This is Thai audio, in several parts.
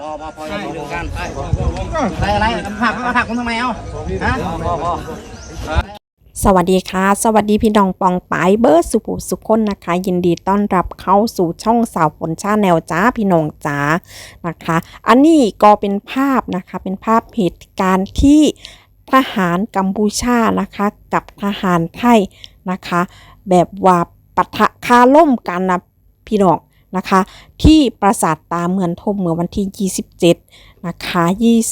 พอพอพออย่าพูกันไปไรอะไรผักผักผมทำไมเอ้าฮะพอพอสวัสดีค่ะ สวัสดีพี่น้องปองปายเบอร์สุภูสุขคนนะคะ ยินดีต้อนรับเข้าสู่ช่องสาวฝนชาแนลจ้าพี่น้องจ้านะคะ อันนี้ก็เป็นภาพนะคะเป็นภาพเหตุการณ์ที่ทหารกัมพูชานะคะกับทหารไทยนะคะ แบบว่าปะทะคาล่มกันนะพี่น้อง นะคะ ที่ปราสาทตาเมือนทมเมื่อวันที่ 27 นะคะ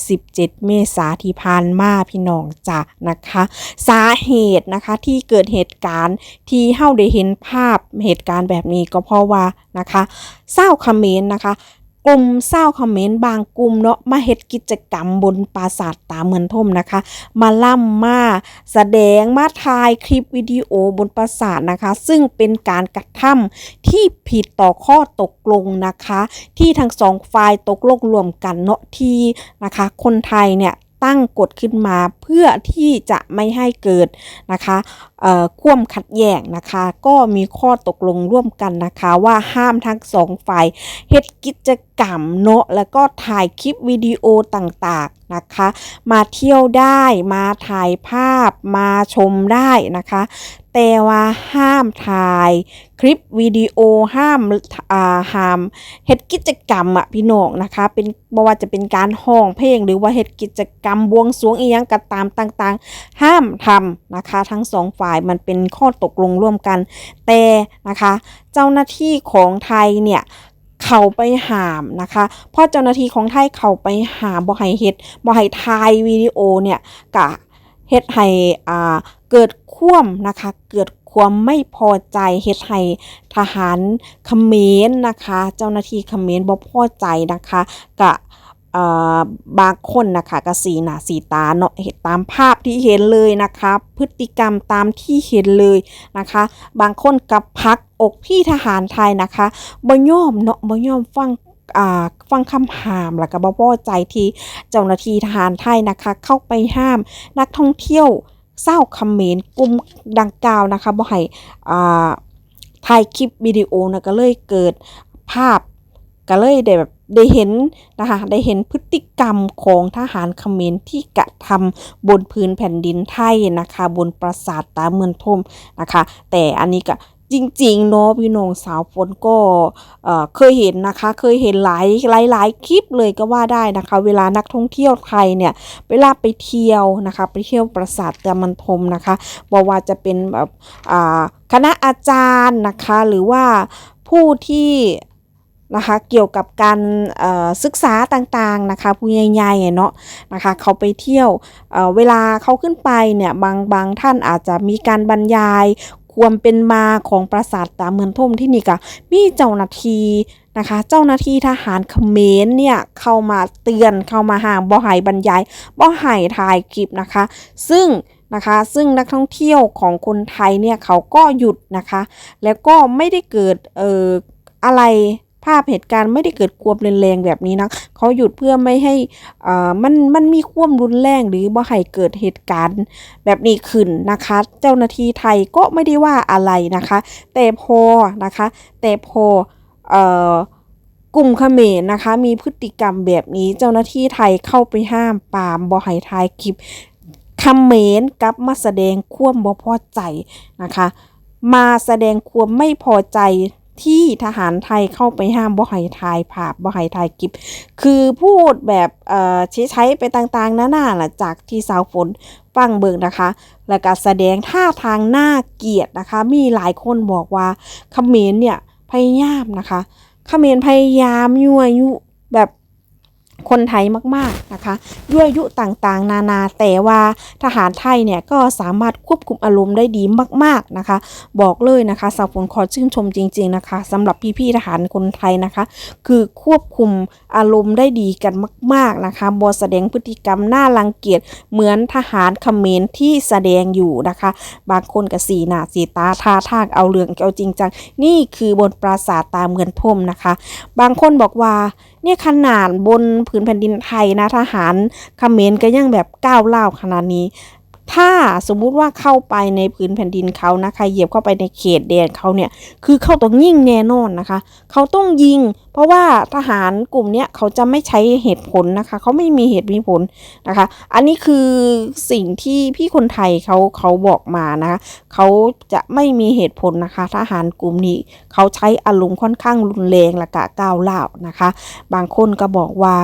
27 เมษาที่ผ่านมาพี่น้องจ้ะนะคะ สาเหตุนะคะที่เกิดเหตุการณ์ที่เฮาได้เห็นภาพเหตุการณ์แบบนี้ก็เพราะว่านะคะเศร้าวเมรนะคะ กลุ่มเศร้าคอมเมนต์บางกลุ่มเนาะมาเฮ็ดกิจกรรมบนปราสาทตาเมือนท่มนะคะ มาล่ำมาแสดงมาถ่ายคลิปวิดีโอบนปราสาทนะคะ ซึ่งเป็นการกระทำที่ผิดต่อข้อตกลงนะคะ ที่ทั้งสองฝ่ายตกลงรวมกันเนาะที่นะคะ คนไทยเนี่ย ตั้งกฎขึ้นมาเพื่อที่จะไม่ให้เกิดนะคะเอ่อความขัดแย้งนะคะ ก็มีข้อตกลงร่วมกันนะคะว่าห้ามทั้งสองฝ่ายเฮ็ดกิจกรรมเนาะแล้วก็ถ่ายคลิปวิดีโอต่างๆนะคะ มาเที่ยวได้มาถ่ายภาพมาชมได้นะคะแต่ว่าห้ามถ่ายคลิปวิดีโอห้ามอ่าห้ามเฮ็ดกิจกรรมอะพี่น้องนะคะเป็นบ่ว่าจะเป็นการห้องเพลงหรือว่าเฮ็ดกิจกรรมบวงสรวงอีหยังก็ตามต่างๆ ห้ามทำนะคะ ทั้งสองฝ่ายมันเป็นข้อตกลงร่วมกัน แต่นะคะ เจ้าหน้าที่ของไทยเนี่ยเข้าไปหามนะคะเพราะเจ้าหน้าที่ของไทยเข้าไปหามบ่ให้เฮ็ดบ่ให้ถ่ายวิดีโอเนี่ยกะเฮ็ดให้อ่าเกิด ควมนะคะ เกิดความไม่พอใจเฮ็ดให้ทหารเขมรนะคะ เจ้าหน้าที่เขมรบ่พอใจนะคะกะเอ่อบางคนนะคะกะสีหน้าสีตาเนาะเห็นตามภาพที่เห็นเลยนะคะ พฤติกรรมตามที่เห็นเลยนะคะ บางคนกับพักอกพี่ทหารไทยนะคะบ่ยอมเนาะบ่ยอมฟังอ่าฟังคำห้ามแล้วก็บ่พอใจที่เจ้าหน้าที่ทหารไทยนะคะ เข้าไปห้ามนักท่องเที่ยว เศร้าวเขมรกลุ่มดังกล่าวนะคะบ่ให้อ่าถ่ายคลิปวิดีโอนะก็เลยเกิดภาพก็เลยได้แบบได้เห็นนะคะได้เห็นพฤติกรรมของทหารเขมรที่กระทำบนพื้นแผ่นดินไทยนะคะ บนปราสาทตาเมืองทมนะคะ แต่อันนี้ก็ จริงๆเนาะพี่น้องสาวฝนก็เเคยเห็นนะคะ เคยเห็นหลายหลายหลายคลิปเลยก็ว่าได้นะคะ เวลานักท่องเที่ยวไทยเนี่ยเวลาไปเที่ยวนะคะ ไปเที่ยวปราสาทเตามันทมนะคะบอกว่าจะเป็นแบบคณะอาจารย์นะคะ หรือว่าผู้ที่นะคะเกี่ยวกับการศึกษาต่างๆนะคะผู้ใหญ่ๆเนาะนะคะเขาไปเที่ยวเเวลาเขาขึ้นไปเนี่ยบางบางท่านอาจจะมีการบรรยาย ความเป็นมาของปราสาทตาเมืองท่มที่นี่ก็มีเจ้าหน้าที่นะคะ เจ้าหน้าที่ทหารเขมรเนี่ยเข้ามาเตือนเข้ามาห้ามบ่ให้บรรยายบ่ให้ถ่ายคลิปนะคะ ซึ่งนะคะ ซึ่งนักท่องเที่ยวของคนไทยเนี่ยเขาก็หยุดนะคะ แล้วก็ไม่ได้เกิดเอ่ออะไร ภาพเหตุการณ์ไม่ได้เกิดความรุนแรงแบบนี้นะเขาหยุดเพื่อไม่ให้อ่อมันมันมีความรุนแรงหรือบ่ให้เกิดเหตุการณ์แบบนี้ขึ้นนะคะ เจ้าหน้าที่ไทยก็ไม่ได้ว่าอะไรนะคะ แต่พอนะคะ แต่พอเอ่อกลุ่มเขมรนะคะ มีพฤติกรรมแบบนี้เจ้าหน้าที่ไทยเข้าไปห้ามปามบ่ให้ถ่ายคลิปคำเขมนกลับมาแสดงความบ่พอใจนะคะ มาแสดงความไม่พอใจ ที่ทหารไทยเข้าไปห้ามบ่ให้ถ่ายภาพบ่ให้ถ่ายคลิป คือพูดแบบเอ่อใช้ใช้ไปต่างๆนานาล่ะจากที่สาวฝนฟังเบิงนะคะ แล้วก็แสดงท่าทางน่าเกลียดนะคะ มีหลายคนบอกว่าเขมรเนี่ยพยายามนะคะเขมรพยายามยั่วยุแบบ คนไทยมากๆนะคะยั่วยุต่างๆ นานาแต่ว่าทหารไทยเนี่ยก็สามารถควบคุมอารมณ์ได้ดีมากๆนะคะ บอกเลยนะคะสาวฝนขอชื่นชมจริง ๆนะคะสำหรับพี่ๆทหารคนไทยนะคะ คือควบคุมอารมณ์ได้ดีกันมาก ๆนะคะบอแสดงพฤติกรรมน่ารังเกียจเหมือนทหารเขมรที่แสดงอยู่นะคะ บางคนกับสีหน้าสีตาท่าทางเอาเรื่องเอาจริงจังนี่คือบนปราสาทตาเมือนพรมนะคะ บางคนบอกว่า นี่ยขนาดบนผืนแผ่นดินไทยนะทหารเขมรก็ยังแบบก้าวเล่าขนาดนี้ ถ้าสมมุติว่าเข้าไปในพื้นแผ่นดินเขานะคะ เหยียบเข้าไปในเขตแดนเขาเนี่ย คือเขาต้องยิงแน่นอนนะคะ เขาต้องยิง เพราะว่าทหารกลุ่มเนี้ยเขาจะไม่ใช้เหตุผลนะคะ เขาไม่มีเหตุมีผลนะคะ อันนี้คือสิ่งที่พี่คนไทยเขาเขาบอกมานะคะเขาจะไม่มีเหตุผลนะคะ ทหารกลุ่มนี้เขาใช้อารมณ์ค่อนข้างรุนแรงละกะก้าวเล่านะคะ บางคนก็บอกว่า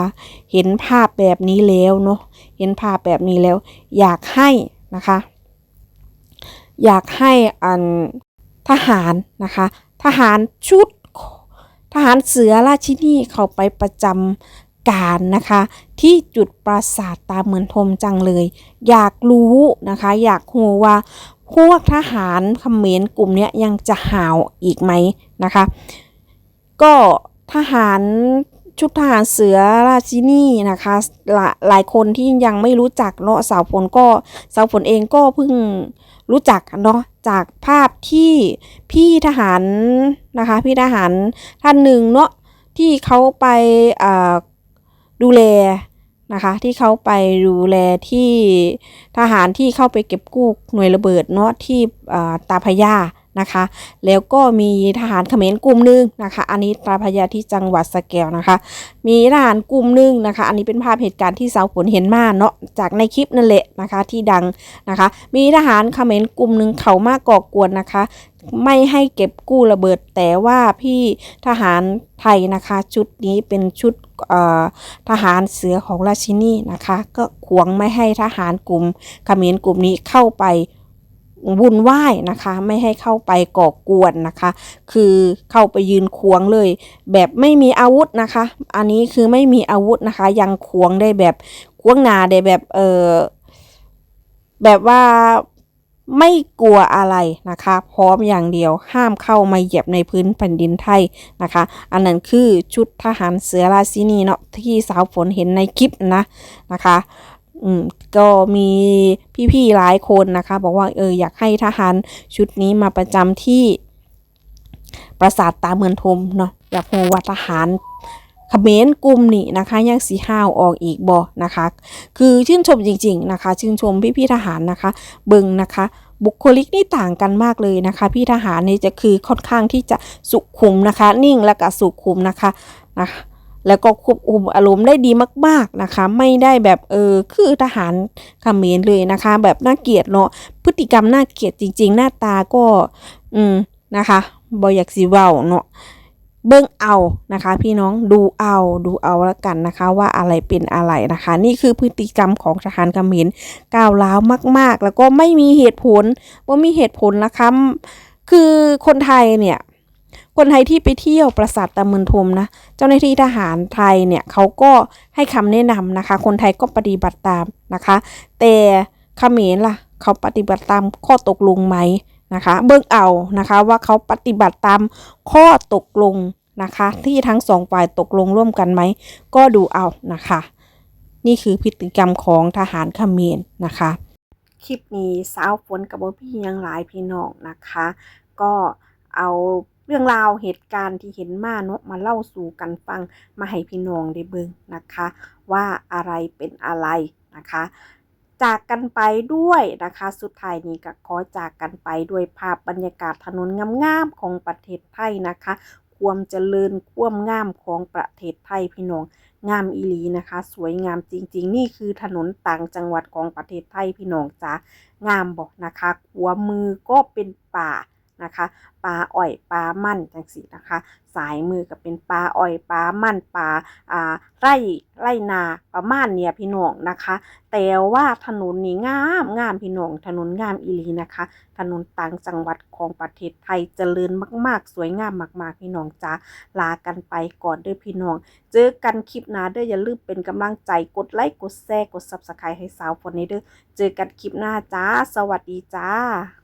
เห็นภาพแบบนี้แล้วเนาะ เห็นภาพแบบนี้แล้ว อยากให้ นะคะ อยากให้อันทหารนะคะ ทหารชุดทหารเสือราชินีเขาไปประจำการนะคะ ที่จุดปราสาทตาเหมือนทมจังเลย อยากรู้นะคะ อยากรู้ว่าพวกทหารเขมรกลุ่มนี้ยังจะหาวอีกไหมนะคะ ก็ทหาร ชุดทหารเสือราชินีนะคะหลาหลายคนที่ยังไม่รู้จักเนาะสาวฝนก็สาวฝนเองก็เพิ่งรู้จักเนาะจากภาพที่พี่ทหารนะคะพี่ทหารท่านหนึ่งเนาะที่เขาไปดูแลนะคะที่เขาไปดูแลที่ทหารที่เข้าไปเก็บกู้หน่วยระเบิดเนาะที่ตาพยา นะคะ แล้วก็มีทหารเขมรกลุ่มหนึ่งนะคะ อันนี้ตราพยาที่จังหวัดสแก้วนะคะ มีทหารกลุ่มหนึ่งนะคะ อันนี้เป็นภาพเหตุการณ์ที่สาวฝนเห็นมาเนาะจากในคลิปนั่นแหละนะคะที่ดังนะคะ มีทหารเขมรกลุ่มหนึ่งเขามาก่อกวนนะคะไม่ให้เก็บกู้ระเบิดแต่ว่าพี่ทหารไทยนะคะ ชุดนี้เป็นชุดทหารเสือของราชินีนะคะ ก็ขวงไม่ให้ทหารกลุ่มเขมรกลุ่มนี้เข้าไป วุ่นวายนะคะ ไม่ให้เข้าไปก่อกวนนะคะ คือเข้าไปยืนควงเลย แบบไม่มีอาวุธนะคะ อันนี้คือไม่มีอาวุธนะคะ ยังควงได้แบบควงนาได้แบบเออแบบว่าไม่กลัวอะไรนะคะ พร้อมอย่างเดียวห้ามเข้ามาเหยียบในพื้นแผ่นดินไทยนะคะ อันนั้นคือชุดทหารเสือราชินีเนาะที่สาวฝนเห็นในคลิปนะนะคะ อืมก็มีพี่ๆหลายคนนะคะ บอกว่าเอออยากให้ทหารชุดนี้มาประจำที่ปราสาทตาเมือนทมเนาะอยากรู้ว่าทหารเขมรกลุ่มนี้นะคะยังสีห้าวออกอีกบ่นะคะ คือชื่นชมจริง ๆนะคะ ชื่นชมพี่ๆทหารนะคะ เบิงนะคะ บุคลิกนี่ต่างกันมากเลยนะคะ พี่ทหารนี่จะคือค่อนข้างที่จะสุขุมนะคะ นิ่งและก็สุขุมนะคะนะคะ แล้วก็ควบคุมอารมณ์ได้ดีมาก ๆนะคะ ไม่ได้แบบเออคือทหารเขมรเลยนะคะ แบบน่าเกลียดเนาะพฤติกรรมน่าเกลียดจริง ๆ หน้าตาก็ อืมนะคะบอยากสิเว้าเนาะเบิ่งเอานะคะ พี่น้องดูเอาดูเอาแล้วกันนะคะ ว่าอะไรเป็นอะไรนะคะ นี่คือพฤติกรรมของทหารเขมรก้าวร้าวมาก ๆ แล้วก็ไม่มีเหตุผลว่ามีเหตุผลนะคะคือคนไทยเนี่ย คนไทยที่ไปเที่ยวปราสาทตาเมือนทมนะ เจ้าหน้าที่ทหารไทยเนี่ยเขาก็ให้คำแนะนำนะคะ คนไทยก็ปฏิบัติตามนะคะ แต่เขมรล่ะเขาปฏิบัติตามข้อตกลงไหมนะคะ เบิ่งเอานะคะว่าเขาปฏิบัติตามข้อตกลงนะคะ ที่ทั้งสองฝ่ายตกลงร่วมกันไหม ก็ดูเอานะคะ นี่คือพฤติกรรมของทหารเขมรนะคะ คลิปนี้สาวฝนกับพี่ยังหลายพี่น้องนะคะ ก็เอา เรื่องราวเหตุการณ์ที่เห็นมาเนาะมาเล่าสู่กันฟังมาให้พี่น้องได้เบิ่งนะคะ ว่าอะไรเป็นอะไรนะคะ จากกันไปด้วยนะคะ สุดท้ายนี้ก็ขอจากกันไปด้วยภาพบรรยากาศถนนงามๆของประเทศไทยนะคะความเจริญความงามของประเทศไทยพี่น้องงามอีหลีนะคะ สวยงามจริง ๆ นี่คือถนนต่างจังหวัดของประเทศไทยพี่น้องจ้างามบอกนะคะขวามือก็เป็นป่า นะคะป่าอ้อยป่ามั่นจังสีนะคะ สายมือก็เป็นป่าอ้อยป่ามั่นป่าอ่าไร่ไร่นาประมาณเนี่ยพี่น้องนะคะ แต่ว่าถนนนี่งามงามพี่น้องถนนงามอีลีนะคะ ถนนต่างจังหวัดของประเทศไทยเจริญมาก ๆ สวยงามมาก ๆ พี่น้องจ้าลากันไปก่อนเด้อพี่น้อง เจอกันคลิปหน้าเด้ออย่าลืมเป็นกำลังใจกดไลค์กดแชร์กด Subscribe ให้สาวคนนี้เด้อเจอกันคลิปหน้าจ้า สวัสดีจ้า